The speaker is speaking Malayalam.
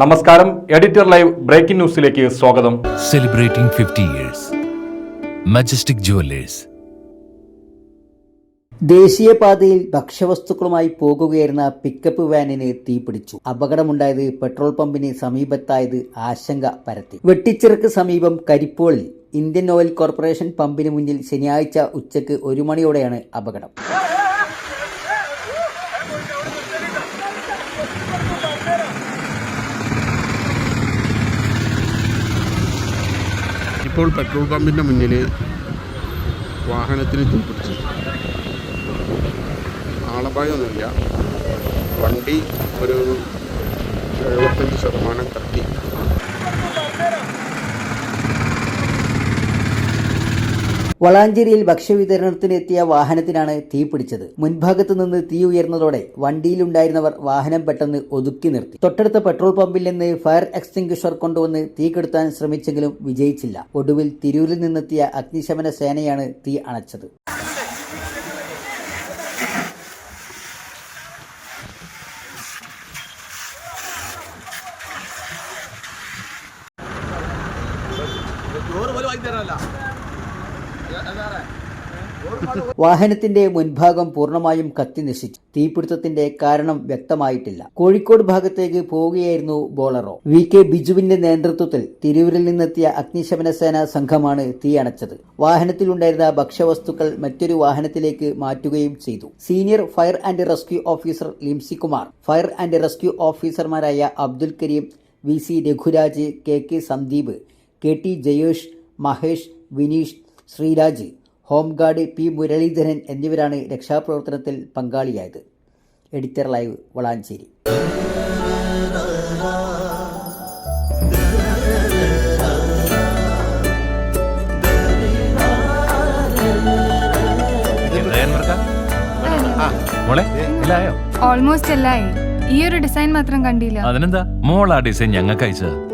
നമസ്കാരം. എഡിറ്റർ ലൈവ് ബ്രേക്കിംഗ് ന്യൂസിലേക്ക് സ്വാഗതം. Celebrating fifty years Majestic jewellers ദേശീയപാതയിൽ ഭക്ഷ്യവസ്തുക്കളുമായി പോകുകയായിരുന്ന പിക്കപ്പ് വാനിന് തീപിടിച്ചു. അപകടമുണ്ടായത് പെട്രോൾ പമ്പിന് സമീപത്തായത് ആശങ്ക പരത്തി. വെട്ടിച്ചിറക്ക് സമീപം കരിപ്പോളിൽ ഇന്ത്യൻ ഓയിൽ കോർപ്പറേഷൻ പമ്പിന് മുന്നിൽ ശനിയാഴ്ച ഉച്ചയ്ക്ക് ഒരു മണിയോടെയാണ് അപകടം. ഇപ്പോൾ പെട്രോൾ പമ്പിന്റെ മുന്നിൽ വാഹനത്തിന് തീപിടിച്ചു ആളപായമൊന്നുമില്ല. വണ്ടി ഒരു എഴുപത്തഞ്ച് ശതമാനം കത്തി. വളാഞ്ചേരിയിൽ ഭക്ഷ്യവിതരണത്തിനെത്തിയ വാഹനത്തിനാണ് തീ പിടിച്ചത്. മുൻഭാഗത്ത് നിന്ന് തീ ഉയർന്നതോടെ വണ്ടിയിലുണ്ടായിരുന്നവർ വാഹനം പെട്ടെന്ന് ഒതുക്കി നിർത്തി. തൊട്ടടുത്ത പെട്രോൾ പമ്പിൽ നിന്ന് ഫയർ എക്സ്റ്റിംഗ്വിഷർ കൊണ്ടുവന്ന് തീ കെടുത്താൻ ശ്രമിച്ചെങ്കിലും വിജയിച്ചില്ല. ഒടുവിൽ തിരൂരിൽ നിന്നെത്തിയ അഗ്നിശമന സേനയാണ് തീ അണച്ചത്. വാഹനത്തിന്റെ മുൻഭാഗം പൂർണമായും കത്തി നശിച്ചു. തീപിടുത്തത്തിന്റെ കാരണം വ്യക്തമായിട്ടില്ല. കോഴിക്കോട് ഭാഗത്തേക്ക് പോവുകയായിരുന്നു ബോളറോ. വി കെ ബിജുവിന്റെ നേതൃത്വത്തിൽ തിരൂരിൽ നിന്നെത്തിയ അഗ്നിശമന സേന സംഘമാണ് തീ അണച്ചത്. വാഹനത്തിലുണ്ടായിരുന്ന ഭക്ഷ്യവസ്തുക്കൾ മറ്റൊരു വാഹനത്തിലേക്ക് മാറ്റുകയും ചെയ്തു. Senior fire and rescue officer Limsy Kumar fire and rescue ഓഫീസർമാരായ Abdul Karim V C Raghuraj K K Sandeep K T Jayesh Mahesh Vineesh Sreeraj home guard P. Muralidharan എന്നിവരാണ് രക്ഷാപ്രവർത്തനത്തിൽ പങ്കാളിയായത്. Editor live Valanchery. ഓൾമോസ്റ്റ് എല്ലായി. ഈ ഒരു ഡിസൈൻ മാത്രം കണ്ടില്ല. അതിനെന്താ? മോൾ ആ ഡിസൈൻ ഞങ്ങൾക്ക് അയച്ചതാ